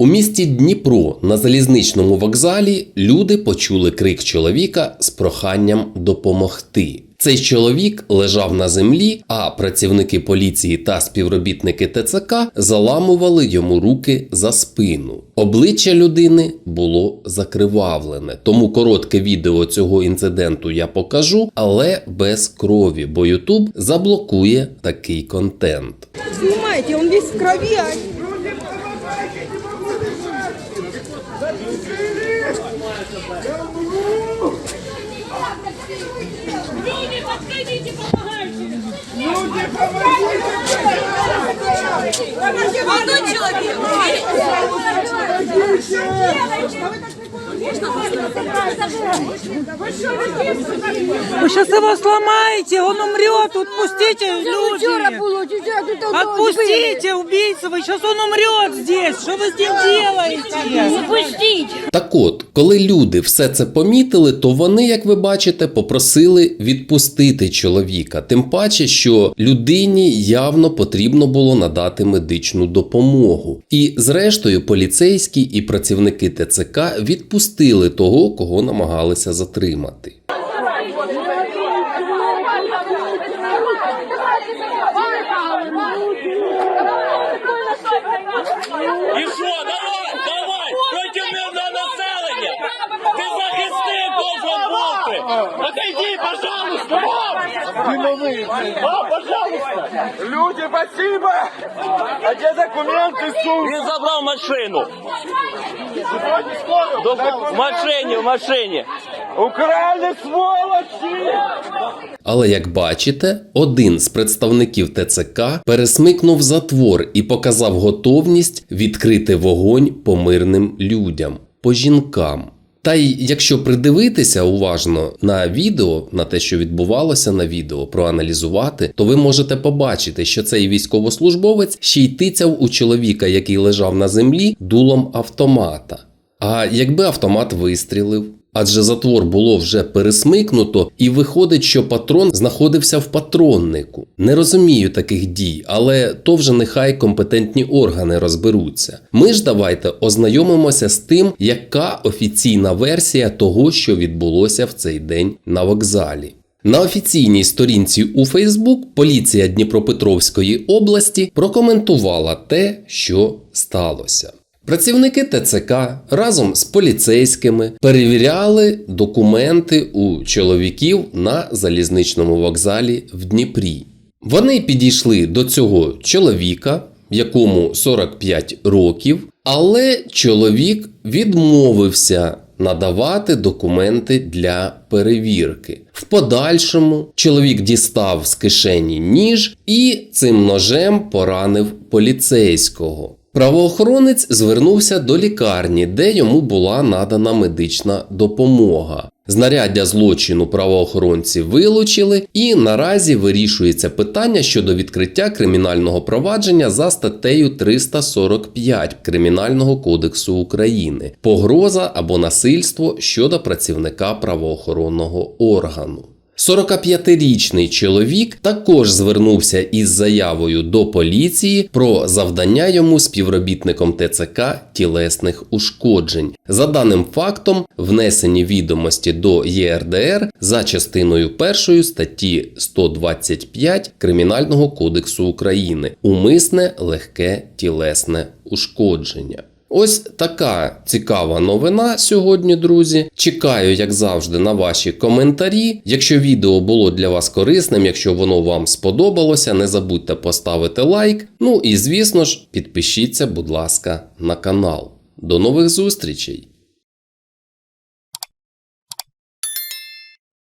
У місті Дніпро на залізничному вокзалі люди почули крик чоловіка з проханням допомогти. Цей чоловік лежав на землі, а працівники поліції та співробітники ТЦК заламували йому руки за спину. Обличчя людини було закривавлене. Тому коротке відео цього інциденту я покажу, але без крові, бо Ютуб заблокує такий контент. Снимайте, он весь в крови. Люди, подходите, помогайте! Молодой человек. Вы сейчас его сломаете, он умрет, отпустите, люди. Отпустите, убийца, вы сейчас он умрет здесь, что вы с ним делаете? Пустите! Так от, коли люди все це помітили, то вони, як ви бачите, попросили відпустити чоловіка. Тим паче, що людині явно потрібно було надати медичну допомогу. І зрештою, поліцейські і працівники ТЦК відпустили того, кого намагалися затримати. І що, давай, давай, проти мирного населення. Ти захисник должен бути. Отойди, пожалуйста. А, пожалуйста. Люди, спасибо! А где документы, сука? Він забрав машину. В машині, в машині. Украли, сволочі! Але як бачите, один з представників ТЦК пересмикнув затвор і показав готовність відкрити вогонь по мирним людям, по жінкам. Та й якщо придивитися уважно на відео, на те, що відбувалося на відео, проаналізувати, то ви можете побачити, що цей військовослужбовець ще й тицяв у чоловіка, який лежав на землі, дулом автомата. А якби автомат вистрілив, адже затвор було вже пересмикнуто, і виходить, що патрон знаходився в патроннику. Не розумію таких дій, але то вже нехай компетентні органи розберуться. Ми ж давайте ознайомимося з тим, яка офіційна версія того, що відбулося в цей день на вокзалі. На офіційній сторінці у Фейсбук поліція Дніпропетровської області прокоментувала те, що сталося. Працівники ТЦК разом з поліцейськими перевіряли документи у чоловіків на залізничному вокзалі в Дніпрі. Вони підійшли до цього чоловіка, якому 45 років, але чоловік відмовився надавати документи для перевірки. В подальшому чоловік дістав з кишені ніж і цим ножем поранив поліцейського. Правоохоронець звернувся до лікарні, де йому була надана медична допомога. Знаряддя злочину правоохоронці вилучили, і наразі вирішується питання щодо відкриття кримінального провадження за статтею 345 Кримінального кодексу України погроза або насильство щодо працівника правоохоронного органу. 45-річний чоловік також звернувся із заявою до поліції про завдання йому співробітником ТЦК тілесних ушкоджень. За даним фактом, внесені відомості до ЄРДР за частиною 1 статті 125 Кримінального кодексу України умисне легке тілесне ушкодження. Ось така цікава новина сьогодні, друзі. Чекаю, як завжди, на ваші коментарі. Якщо відео було для вас корисним, якщо воно вам сподобалося, не забудьте поставити лайк. Ну і звісно ж, підпишіться, будь ласка, на канал. До нових зустрічей!